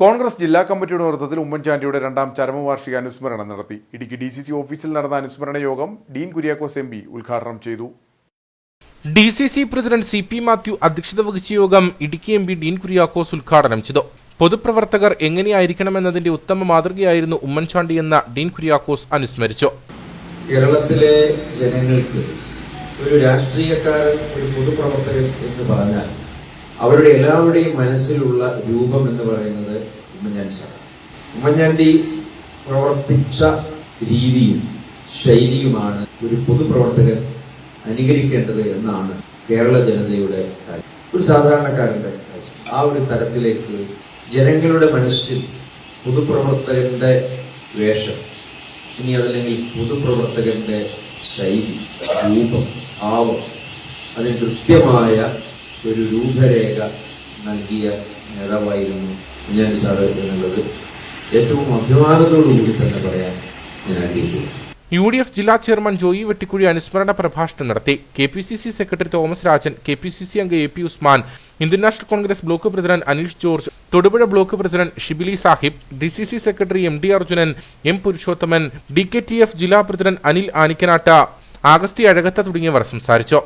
കോൺഗ്രസ് ജില്ലാ കമ്മിറ്റിയുടെ നേതൃത്വത്തിൽ ഉമ്മൻചാണ്ടിയുടെ രണ്ടാം ചരമവാർഷിക അനുസ്മരണം നടത്തി. ഇടുക്കി ഡി സി സി ഓഫീസിൽ നടന്ന അനുസ്മരണ യോഗം ഡീൻ കുര്യാക്കോസ് എം പി ഉദ്ഘാടനം ചെയ്തു. D C C president C P Mathew അധ്യക്ഷത വഹിച്ച യോഗം ഇടുക്കി എം പി ഡീൻ കുര്യാക്കോസ് ഉദ്ഘാടനം ചെയ്തു. പൊതുപ്രവർത്തകർ എങ്ങനെയായിരിക്കണമെന്നതിന്റെ ഉത്തമ മാതൃകയായിരുന്നു ഉമ്മൻചാണ്ടി എന്ന ഡീൻ കുര്യാക്കോസ് അനുസ്മരിച്ചു. കേരളത്തിലെ ജനങ്ങൾക്ക് ഒരു രാഷ്ട്രീയക്കാരൻ ഒരു പൊതുപ്രവർത്തകൻ എന്ന് പറഞ്ഞാൽ അവരുടെ എല്ലാവരുടെയും മനസ്സിലുള്ള രൂപം എന്ന് പറയുന്നത് ഉമ്മൻചാണ്ടി ഉമ്മൻചാണ്ടി പ്രവർത്തിച്ച രീതിയും ശൈലിയുമാണ് ഒരു പൊതുപ്രവർത്തകൻ അനുകരിക്കേണ്ടത് എന്നാണ് കേരള ജനതയുടെ കാര്യം ഒരു സാധാരണക്കാരന്റെ. ആ ഒരു തരത്തിലേക്ക് ജനങ്ങളുടെ മനസ്സിൽ പൊതുപ്രവർത്തകന്റെ വേഷം ഇനി അതല്ലെങ്കിൽ പൊതുപ്രവർത്തകന്റെ ശൈലി രൂപം ഭാവം അതിന് കൃത്യമായ ഒരു രൂപരേഖ നൽകിയ നേതാവായിരുന്നു കുഞ്ഞാലി സാറ് എന്നുള്ളത്. ഏറ്റവും അഭിമാനത്തോടുകൂടി തന്നെ പറയാൻ ഞാൻ ആഗ്രഹിക്കുന്നു. യു ഡി എഫ് ജില്ലാ ചെയർമാൻ ജോയി വെട്ടിക്കുഴി അനുസ്മരണ പ്രഭാഷണം നടത്തി. K P C C secretary Thomas Rajan K P C C അംഗം A P Usman Indian National Congress block president Aneesh George Thodupuzha block president Shibili Sahib D C C secretary M D Arjunan M Purushothaman D K T F ജില്ലാ president Anil ആനിക്കനാട്ട Augusthy അഴകത്ത തുടങ്ങിയവർ സംസാരിച്ചു.